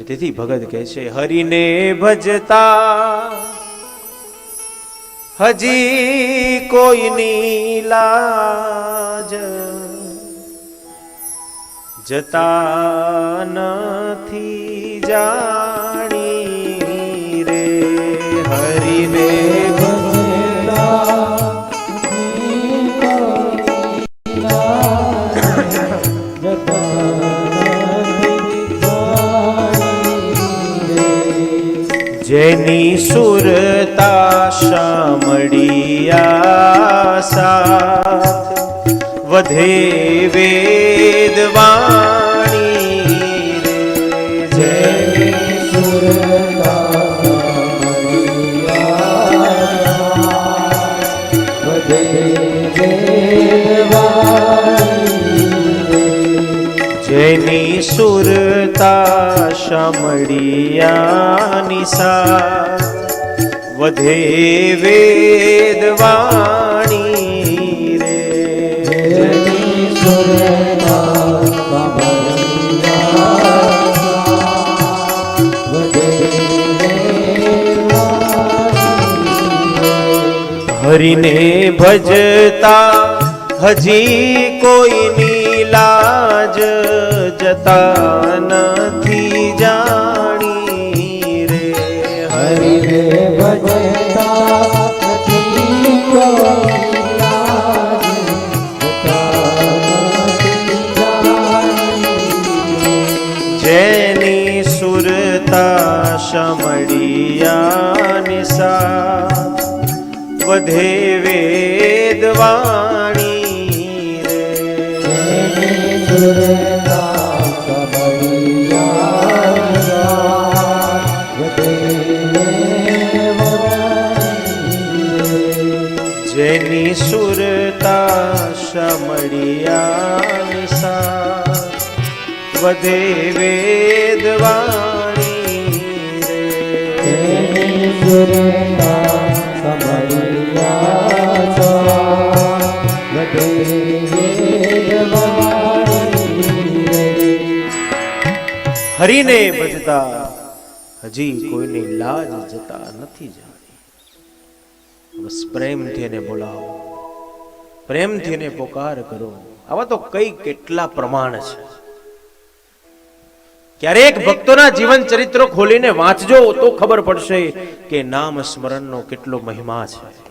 અને તેથી ભગત કહે છે હરિને ભજતા હજી કોઈની લાજ જતા નથી જાણી જેની સુરતા શામળિયા સાથ. વધે વેદવાણી જેની સુરતા શામળિયાની નિશા વધે વેદવાણી રે હરિને ભજતા હજી કોઈની જતા નથી જાણી રે હરિ રે ભજતા નથી. જેની સુરતા શમડિયાની નિશા વધે વેદવાણી રે સુરતા જેની સુરતા સમળિયા વધે વેદવાણી રે સુરતા વધે. હરિને ભજતા હજી કોઈની લાજ જતા નથી જાણી. બસ પ્રેમથી એને બોલાવો. પ્રેમથી એને પોકાર કરો. આવા તો કઈ કેટલા પ્રમાણ છે. ક્યારેક ભક્તોના જીવન ચરિત્રો ખોલીને વાંચજો તો ખબર પડશે કે નામ સ્મરણનો કેટલો મહિમા છે.